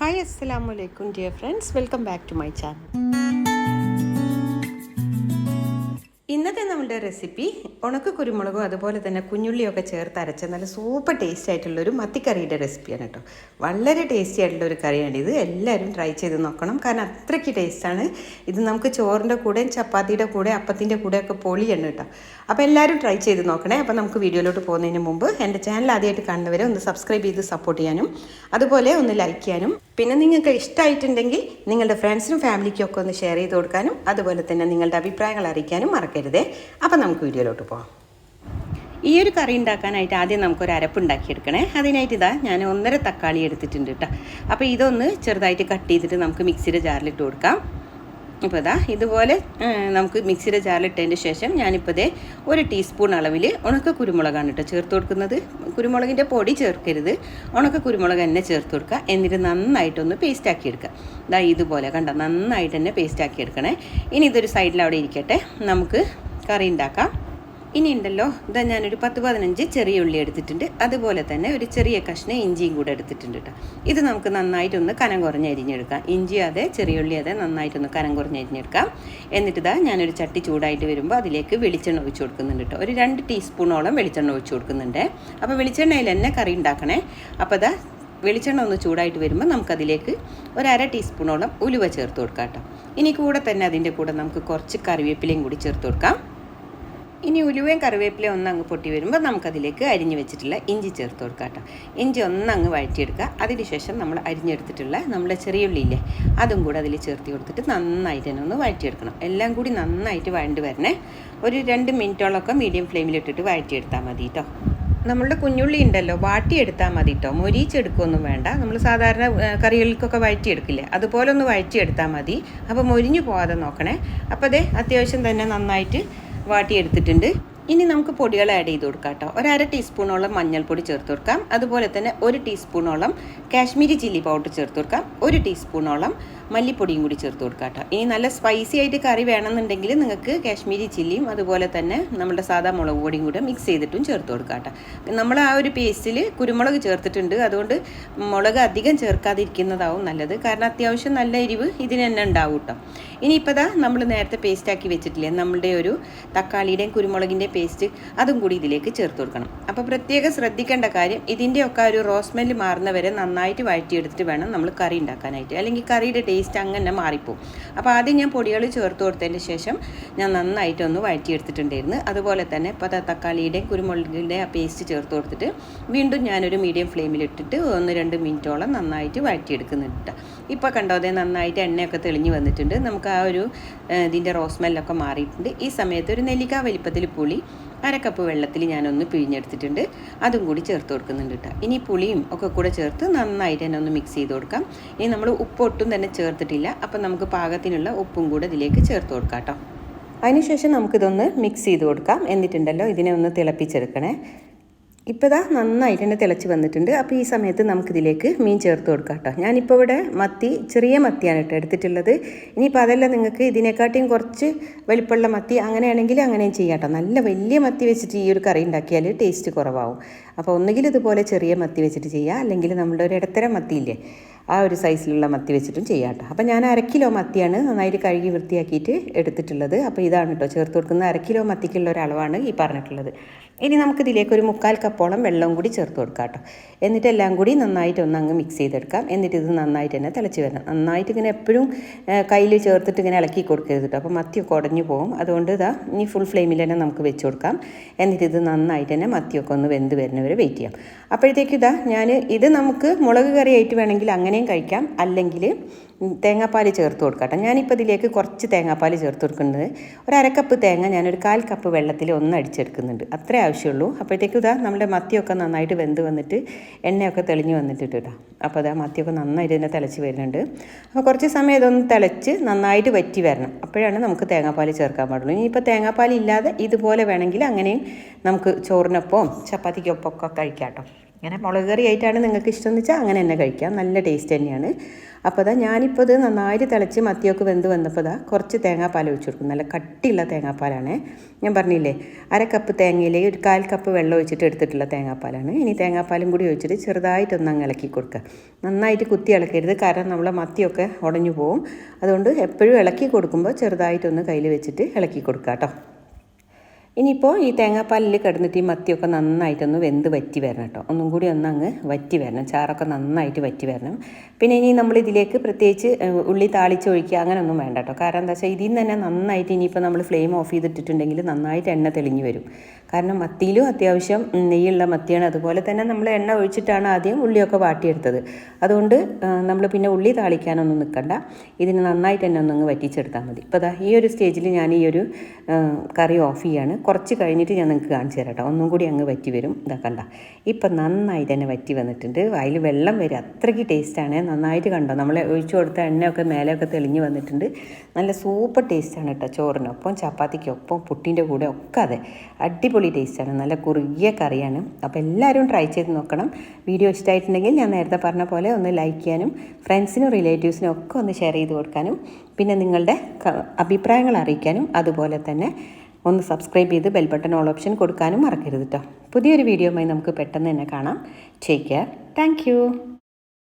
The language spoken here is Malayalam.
ഹായ് അസ്സലാമു അലൈക്കും dear friends welcome back to my channel ഇന്നത്തെ നമ്മുടെ റെസിപ്പി ഉണക്ക കുരുമുളകും അതുപോലെ തന്നെ കുഞ്ഞുള്ളിയൊക്കെ ചേർത്ത് അരച്ച നല്ല സൂപ്പർ ടേസ്റ്റ് ആയിട്ടുള്ള ഒരു മത്തിക്കറിയുടെ റെസിപ്പിയാണ് കേട്ടോ. വളരെ ടേസ്റ്റി ആയിട്ടുള്ള ഒരു കറിയാണ് ഇത്. എല്ലാവരും ട്രൈ ചെയ്ത് നോക്കണം. കാരണം അത്രയ്ക്ക് ടേസ്റ്റാണ് ഇത് നമുക്ക് ചോറിന്റെ കൂടെയും ചപ്പാത്തിയുടെ കൂടെ അപ്പത്തിന്റെ കൂടെയൊക്കെ പൊളിയാണ് കേട്ടോ. അപ്പോൾ എല്ലാവരും ട്രൈ ചെയ്ത് നോക്കണേ. അപ്പോൾ നമുക്ക് വീഡിയോയിലോട്ട് പോകുന്നതിന് മുമ്പ് എന്റെ ചാനൽ ആദ്യമായിട്ട് കാണുന്നവരെ ഒന്ന് സബ്സ്ക്രൈബ് ചെയ്ത് സപ്പോർട്ട് ചെയ്യാനും അതുപോലെ ഒന്ന് ലൈക്ക് ചെയ്യാനും പിന്നെ നിങ്ങൾക്ക് ഇഷ്ടമായിട്ടുണ്ടെങ്കിൽ നിങ്ങളുടെ ഫ്രണ്ട്സിനും ഫാമിലിക്കും ഒക്കെ ഒന്ന് ഷെയർ ചെയ്ത് കൊടുക്കാനും അതുപോലെ തന്നെ നിങ്ങളുടെ അഭിപ്രായങ്ങൾ അറിയിക്കാനും മറക്കരുതേ. അപ്പോൾ നമുക്ക് വീഡിയോയിലോട്ട് പോകാം ഈ ഒരു കറി ഉണ്ടാക്കാനായിട്ട് ആദ്യം നമുക്കൊരു അരപ്പ് ഉണ്ടാക്കിയെടുക്കണേ. അതിനായിട്ട് ഇതാ ഞാൻ ഒന്നര തക്കാളി എടുത്തിട്ടുണ്ട് കേട്ടോ. അപ്പോൾ ഇതൊന്ന് ചെറുതായിട്ട് കട്ട് ചെയ്തിട്ട് നമുക്ക് മിക്സിയുടെ ജാറിലിട്ട് കൊടുക്കാം. ഇപ്പോൾ ഇതാ ഇതുപോലെ നമുക്ക് മിക്സിയുടെ ജാറിലിട്ടതിന് ശേഷം ഞാനിപ്പോൾ ഇതേ ഒരു ടീസ്പൂൺ അളവിൽ ഉണക്ക കുരുമുളകാണ് കേട്ടോ ചേർത്ത് കൊടുക്കുന്നത്. കുരുമുളകിന്റെ പൊടി ചേർക്കരുത്. ഉണക്ക കുരുമുളക് തന്നെ ചേർത്ത് കൊടുക്കുക. എന്നിട്ട് നന്നായിട്ടൊന്ന് പേസ്റ്റ് ആക്കി എടുക്കുക. ഇതാ ഇതുപോലെ കണ്ട നന്നായിട്ട് തന്നെ പേസ്റ്റ് ആക്കി എടുക്കണേ. ഇനി ഇതൊരു സൈഡിൽ അവിടെ ഇരിക്കട്ടെ. നമുക്ക് കറി ഉണ്ടാക്കാം. ഇനി ഉണ്ടല്ലോ ഇതാ ഞാനൊരു പത്ത് പതിനഞ്ച് ചെറിയ ഉള്ളി എടുത്തിട്ടുണ്ട്. അതുപോലെ തന്നെ ഒരു ചെറിയ കഷ്ണം ഇഞ്ചിയും കൂടെ എടുത്തിട്ടുണ്ട് കേട്ടോ. ഇത് നമുക്ക് നന്നായിട്ടൊന്ന് കനം കുറഞ്ഞ് അരിഞ്ഞെടുക്കാം. ഇഞ്ചി അതെ ചെറിയ ഉള്ളി അതെ നന്നായിട്ടൊന്ന് കനം കുറഞ്ഞ് അരിഞ്ഞെടുക്കാം. എന്നിട്ട് ഞാനൊരു ചട്ടി ചൂടായിട്ട് വരുമ്പോൾ അതിലേക്ക് വെളിച്ചെണ്ണ ഒഴിച്ച് കൊടുക്കുന്നുണ്ട് കേട്ടോ. ഒരു രണ്ട് ടീസ്പൂണോളം വെളിച്ചെണ്ണ ഒഴിച്ച് കൊടുക്കുന്നുണ്ട്. അപ്പോൾ വെളിച്ചെണ്ണയിൽ തന്നെ കറി ഉണ്ടാക്കണേ. അപ്പോൾ ഇതാ വെളിച്ചെണ്ണ ഒന്ന് ചൂടായിട്ട് വരുമ്പോൾ നമുക്കതിലേക്ക് ഒരു അര ടീസ്പൂണോളം ഉലുവ ചേർത്ത് കൊടുക്കാം കേട്ടോ. ഇനി കൂടെ തന്നെ അതിന്റെ കൂടെ നമുക്ക് കുറച്ച് കറിവേപ്പിലയും കൂടി ചേർത്ത് കൊടുക്കാം. ഇനി ഉലുവയും കറിവേപ്പിലയും ഒന്ന് അങ്ങ് പൊട്ടി വരുമ്പോൾ നമുക്കതിലേക്ക് അരിഞ്ഞു വെച്ചിട്ടുള്ള ഇഞ്ചി ചേർത്ത് കൊടുക്കാം കേട്ടോ. ഇഞ്ചി ഒന്ന് അങ്ങ് വഴറ്റിയെടുക്കുക. അതിനുശേഷം നമ്മൾ അരിഞ്ഞെടുത്തിട്ടുള്ള നമ്മുടെ ചെറിയ ഉള്ളിയില്ലേ അതും കൂടെ അതിൽ ചേർത്ത് കൊടുത്തിട്ട് നന്നായിട്ട് തന്നെ ഒന്ന് വഴറ്റിയെടുക്കണം. എല്ലാം കൂടി നന്നായിട്ട് വഴണ്ട് വരണേ. ഒരു രണ്ട് മിനിറ്റോളമൊക്കെ മീഡിയം ഫ്ലെയിമിലിട്ടിട്ട് വഴറ്റിയെടുത്താൽ മതി കേട്ടോ. നമ്മളുടെ കുഞ്ഞുള്ളി ഉണ്ടല്ലോ വാട്ടിയെടുത്താൽ മതി കേട്ടോ. മൊരിച്ചെടുക്കുകയൊന്നും വേണ്ട. നമ്മൾ സാധാരണ കറികൾക്കൊക്കെ വഴറ്റിയെടുക്കില്ലേ അതുപോലെ ഒന്ന് വഴറ്റിയെടുത്താൽ മതി. അപ്പോൾ മൊരിഞ്ഞു പോകാതെ നോക്കണേ. അപ്പോൾ അതേ അത്യാവശ്യം തന്നെ നന്നായിട്ട് വാട്ടിയെടുത്തിട്ടുണ്ട്. ഇനി നമുക്ക് പൊടികൾ ആഡ് ചെയ്ത് കൊടുക്കാം കേട്ടോ. ഒരു അര ടീസ്പൂണോളം മഞ്ഞൾപ്പൊടി ചേർത്ത് കൊടുക്കാം. അതുപോലെ തന്നെ ഒരു ടീസ്പൂണോളം കാശ്മീരി ചില്ലി പൗഡർ ചേർത്ത് കൊടുക്കാം. ഒരു ടീസ്പൂണോളം മല്ലിപ്പൊടിയും കൂടി ചേർത്ത് കൊടുക്കാം കേട്ടോ ഇനി നല്ല സ്പൈസി ആയിട്ട് കറി വേണമെന്നുണ്ടെങ്കിൽ നിങ്ങൾക്ക് കാശ്മീരി ചില്ലിയും അതുപോലെ തന്നെ നമ്മുടെ സാധാ മുളക് പൊടിയും കൂടെ മിക്സ് ചെയ്തിട്ടും ചേർത്ത് കൊടുക്കാം കേട്ടോ നമ്മൾ ആ ഒരു പേസ്റ്റിൽ കുരുമുളക് ചേർത്തിട്ടുണ്ട്. അതുകൊണ്ട് മുളക് അധികം ചേർക്കാതിരിക്കുന്നതാവും നല്ലത്. കാരണം അത്യാവശ്യം നല്ല എരിവ് ഇതിന് തന്നെ ഉണ്ടാവും കേട്ടോ ഇനിയിപ്പോൾ ദാ നമ്മൾ നേരത്തെ പേസ്റ്റാക്കി വെച്ചിട്ടില്ലേ? നമ്മളുടെ ഒരു തക്കാളിയുടെയും കുരുമുളകിന്റെ പേസ്റ്റ് അതും കൂടി ഇതിലേക്ക് ചേർത്ത് കൊടുക്കണം. അപ്പോൾ പ്രത്യേകം ശ്രദ്ധിക്കേണ്ട കാര്യം ഇതിന്റെയൊക്കെ ഒരു റോസ്മെല്ല് മാറുന്നവരെ നന്നായിട്ട് വഴറ്റിയെടുത്തിട്ട് വേണം നമ്മൾ കറി ഉണ്ടാക്കാനായിട്ട്. അല്ലെങ്കിൽ കറിയുടെ ടേസ്റ്റ് അങ്ങനെ മാറിപ്പോവും. അപ്പോൾ ആദ്യം ഞാൻ പൊടികൾ ചേർത്ത് കൊടുത്തതിന് ശേഷം ഞാൻ നന്നായിട്ടൊന്ന് വഴറ്റിയെടുത്തിട്ടുണ്ടായിരുന്നു. അതുപോലെ തന്നെ ഇപ്പോൾ തക്കാളിയുടെ തക്കാളിയുടെയും കുരുമുളകിന്റെ ആ പേസ്റ്റ് ചേർത്ത് കൊടുത്തിട്ട് വീണ്ടും ഞാനൊരു മീഡിയം ഫ്ലെയിമിലിട്ടിട്ട് ഒന്ന് രണ്ട് മിനിറ്റോളം നന്നായിട്ട് വഴറ്റിയെടുക്കുന്നുണ്ട്. ഇപ്പോൾ കണ്ടോ അതേ നന്നായിട്ട് എണ്ണയൊക്കെ തെളിഞ്ഞ് വന്നിട്ടുണ്ട്. നമുക്ക് ആ ഒരു ഇതിന്റെ റോസ്മെല്ലൊക്കെ മാറിയിട്ടുണ്ട്. ഈ സമയത്ത് ഒരു നെല്ലിക്ക വലിപ്പത്തിൽ പുളി അര കപ്പ് വെള്ളത്തിൽ ഞാനൊന്ന് പിഴിഞ്ഞെടുത്തിട്ടുണ്ട്. അതും കൂടി ചേർത്ത് കൊടുക്കുന്നുണ്ട് കേട്ടോ ഇനി പുളിയും ഒക്കെ കൂടെ ചേർത്ത് നന്നായിട്ട് തന്നെ ഒന്ന് മിക്സ് ചെയ്ത് കൊടുക്കാം. ഇനി നമ്മൾ ഉപ്പ് ഒട്ടും തന്നെ ചേർത്തിട്ടില്ല. അപ്പം നമുക്ക് പാകത്തിനുള്ള ഉപ്പും കൂടെ ഇതിലേക്ക് ചേർത്ത് കൊടുക്കാം കേട്ടോ അതിനുശേഷം നമുക്കിതൊന്ന് മിക്സ് ചെയ്ത് കൊടുക്കാം. എന്നിട്ടുണ്ടല്ലോ ഇതിനെ ഒന്ന് തിളപ്പിച്ചെടുക്കണേ. ഇപ്പോൾ നന്നായിട്ട് തന്നെ തിളച്ച് വന്നിട്ടുണ്ട്. അപ്പോൾ ഈ സമയത്ത് നമുക്കിതിലേക്ക് മീൻ ചേർത്ത് കൊടുക്കാം കേട്ടോ. ഞാനിപ്പോൾ ഇവിടെ മത്തി ചെറിയ മത്തിയാണ് കേട്ടോ എടുത്തിട്ടുള്ളത്. ഇനിയിപ്പോൾ അതല്ല നിങ്ങൾക്ക് ഇതിനെക്കാട്ടിയും കുറച്ച് വലിപ്പമുള്ള മത്തി അങ്ങനെയാണെങ്കിൽ അങ്ങനെയും ചെയ്യാം കേട്ടോ. നല്ല വലിയ മത്തി വെച്ചിട്ട് ഈ ഒരു കറി ഉണ്ടാക്കിയാൽ ടേസ്റ്റ് കുറവാകും അപ്പോൾ ഒന്നുകിൽ ഇതുപോലെ ചെറിയ മത്തി വെച്ചിട്ട് ചെയ്യുക അല്ലെങ്കിൽ നമ്മുടെ ഒരു ഇടത്തരം മത്തിയില്ലേ ആ ഒരു സൈസിലുള്ള മത്തി വെച്ചിട്ടും ചെയ്യാം കേട്ടോ. അപ്പോൾ ഞാൻ അര കിലോ മത്തിയാണ് നന്നായിട്ട് കഴുകി വൃത്തിയാക്കിയിട്ട് എടുത്തിട്ടുള്ളത്. അപ്പോൾ ഇതാണ് കേട്ടോ ചേർത്ത് കൊടുക്കുന്ന അര കിലോ മത്തിക്കുള്ള ഒരളവാണ് ഈ പറഞ്ഞിട്ടുള്ളത്. ഇനി നമുക്കിതിലേക്ക് ഒരു മുക്കാൽ കപ്പോളം വെള്ളം കൂടി ചേർത്ത് കൊടുക്കാം കേട്ടോ. എന്നിട്ട് എല്ലാം കൂടി നന്നായിട്ട് ഒന്ന് അങ്ങ് മിക്സ് ചെയ്തെടുക്കാം. എന്നിട്ട് ഇത് നന്നായിട്ട് തന്നെ തിളച്ച് വരണം. നന്നായിട്ട് ഇങ്ങനെ എപ്പോഴും കയ്യിൽ ചേർത്തിട്ട് ഇങ്ങനെ ഇളക്കി കൊടുക്കരുത് കേട്ടോ. അപ്പോൾ മത്തിയൊക്കെ ഉടഞ്ഞു പോകും അതുകൊണ്ട് ഇതാ ഇനി ഫുൾ ഫ്ലെയിമിൽ തന്നെ നമുക്ക് വെച്ച് കൊടുക്കാം. എന്നിട്ട് ഇത് നന്നായിട്ട് തന്നെ മത്തിയൊക്കെ ഒന്ന് വെന്ത് വരുന്നവരെ വെയിറ്റ് ചെയ്യാം. അപ്പോഴത്തേക്ക് ഇതാ ഞാൻ ഇത് നമുക്ക് മുളക് കറി ആയിട്ട് വേണമെങ്കിൽ അങ്ങനെയും കഴിക്കാം. അല്ലെങ്കിൽ തേങ്ങാപ്പാൽ ചേർത്ത് കൊടുക്കട്ടെ. ഞാനിപ്പോൾ ഇതിലേക്ക് കുറച്ച് തേങ്ങാപ്പാൽ ചേർത്ത് കൊടുക്കുന്നത്. ഒരു അരക്കപ്പ് തേങ്ങ ഞാനൊരു കാൽ കപ്പ് വെള്ളത്തിൽ ഒന്ന് അടിച്ചെടുക്കുന്നുണ്ട്. അത്രേ ആവശ്യമുള്ളൂ. അപ്പോഴത്തേക്കും ഇതാ നമ്മുടെ മത്തിയൊക്കെ നന്നായിട്ട് വെന്ത് വന്നിട്ട് എണ്ണയൊക്കെ തെളിഞ്ഞ് വന്നിട്ട് കേട്ടോ അപ്പോൾ അതാ മത്തിയൊക്കെ നന്നായിട്ട് തന്നെ തിളച്ച് വരുന്നുണ്ട്. അപ്പോൾ കുറച്ച് സമയം ഇതൊന്ന് തിളച്ച് നന്നായിട്ട് വറ്റി വരണം. അപ്പോഴാണ് നമുക്ക് തേങ്ങാപ്പാൽ ചേർക്കാൻ പാടുള്ളൂ. ഇനിയിപ്പോൾ തേങ്ങാപ്പാൽ ഇല്ലാതെ ഇതുപോലെ വേണമെങ്കിൽ അങ്ങനെയും നമുക്ക് ചോറിനൊപ്പം ചപ്പാത്തിക്കൊപ്പം ഒക്കെ കഴിക്കാം കേട്ടോ. ഇങ്ങനെ മുളക് കറി ആയിട്ടാണ് നിങ്ങൾക്ക് ഇഷ്ടം എന്ന് വെച്ചാൽ അങ്ങനെ തന്നെ കഴിക്കാം. നല്ല ടേസ്റ്റ് തന്നെയാണ്. അപ്പോൾ അതാ ഞാനിപ്പോൾ ഇത് നന്നായിട്ട് തിളച്ച് മത്തിയൊക്കെ വെന്ത് വന്നപ്പോൾ ഇതാ കുറച്ച് തേങ്ങാപ്പാൽ ഒഴിച്ചു കൊടുക്കും നല്ല കട്ടിയുള്ള തേങ്ങാപ്പാലാണ്. ഞാൻ പറഞ്ഞില്ലേ അര കപ്പ് തേങ്ങയിൽ ഒരു കാൽ കപ്പ് വെള്ളം ഒഴിച്ചിട്ട് എടുത്തിട്ടുള്ള തേങ്ങാപ്പാലാണ്. ഇനി തേങ്ങാപ്പാലും കൂടി ഒഴിച്ചിട്ട് ചെറുതായിട്ടൊന്ന് അങ്ങ് ഇളക്കി കൊടുക്കുക. നന്നായിട്ട് കുത്തി ഇളക്കരുത് കാരണം നമ്മളെ മത്തിയൊക്കെ ഉടഞ്ഞു പോകും അതുകൊണ്ട് എപ്പോഴും ഇളക്കി കൊടുക്കുമ്പോൾ ചെറുതായിട്ടൊന്ന് കയ്യിൽ വെച്ചിട്ട് ഇളക്കി കൊടുക്കുക കേട്ടോ. ഇനിയിപ്പോൾ ഈ തേങ്ങാപ്പാലിൽ കിടന്നിട്ട് ഈ മത്തിയൊക്കെ നന്നായിട്ടൊന്ന് വെന്ത് വറ്റി വരണം കേട്ടോ. ഒന്നും കൂടി ഒന്ന് അങ്ങ് വറ്റി വരണം. ചാറൊക്കെ നന്നായിട്ട് വറ്റി വരണം. പിന്നെ ഇനി നമ്മൾ ഇതിലേക്ക് പ്രത്യേകിച്ച് ഉള്ളി താളിച്ചൊഴിക്കുക അങ്ങനെ അങ്ങനെയൊന്നും വേണ്ട കേട്ടോ. കാരണം എന്താ വെച്ചാൽ ഇതിൽ നിന്ന് തന്നെ നന്നായിട്ട് ഇനിയിപ്പോൾ നമ്മൾ ഫ്ലെയിം ഓഫ് ചെയ്തിട്ടിട്ടുണ്ടെങ്കിൽ നന്നായിട്ട് എണ്ണ തെളിഞ്ഞു വരും. കാരണം മത്തിയിലും അത്യാവശ്യം നെയ്യുള്ള മത്തിയാണ്. അതുപോലെ തന്നെ നമ്മൾ എണ്ണ ഒഴിച്ചിട്ടാണ് ആദ്യം ഉള്ളിയൊക്കെ വാട്ടിയെടുത്തത്. അതുകൊണ്ട് നമ്മൾ പിന്നെ ഉള്ളി താളിക്കാനൊന്നും നിൽക്കണ്ട. ഇതിന് നന്നായിട്ട് തന്നെ ഒന്നങ്ങ് വറ്റിച്ചെടുത്താൽ മതി. ഇപ്പോൾ ദാ ഈ ഒരു സ്റ്റേജിൽ ഞാൻ ഈ ഒരു കറി ഓഫ് ചെയ്യാണ്. കുറച്ച് കഴിഞ്ഞിട്ട് ഞാൻ നിങ്ങൾക്ക് കാണിച്ചു തരാം കേട്ടോ. ഒന്നും കൂടി അങ്ങ് വറ്റി വരും. ഇതാ കണ്ട. ഇപ്പം നന്നായി തന്നെ വറ്റി വന്നിട്ടുണ്ട്. അതിൽ വെള്ളം വരും അത്രയ്ക്ക് ടേസ്റ്റാണ് നന്നായിട്ട് കണ്ടോ? നമ്മൾ ഒഴിച്ചു കൊടുത്ത എണ്ണയൊക്കെ മേലെയൊക്കെ തെളിഞ്ഞ് വന്നിട്ടുണ്ട്. നല്ല സൂപ്പർ ടേസ്റ്റാണ് കേട്ടോ ചോറിനൊപ്പം ചപ്പാത്തിക്കൊപ്പം പുട്ടിന്റെ കൂടെ ഒക്കെ അതെ. അടിപൊളി ടേസ്റ്റാണ്. നല്ല കുറുകിയ കറിയാണ്. അപ്പോൾ എല്ലാവരും ട്രൈ ചെയ്ത് നോക്കണം. വീഡിയോ ഇഷ്ടമായിട്ടുണ്ടെങ്കിൽ ഞാൻ നേരത്തെ പറഞ്ഞ പോലെ ഒന്ന് ലൈക്ക് ചെയ്യാനും ഫ്രണ്ട്സിനും റിലേറ്റീവ്സിനും ഒക്കെ ഒന്ന് ഷെയർ ചെയ്ത് കൊടുക്കാനും പിന്നെ നിങ്ങളുടെ അഭിപ്രായങ്ങൾ അറിയിക്കാനും അതുപോലെ തന്നെ ഒന്ന് സബ്സ്ക്രൈബ് ചെയ്ത് ബെൽ ബട്ടൺ ഓൾ ഓപ്ഷൻ കൊടുക്കാനും മറക്കരുത് കേട്ടോ പുതിയൊരു വീഡിയോയുമായി നമുക്ക് പെട്ടെന്ന് തന്നെ കാണാം. Take care thank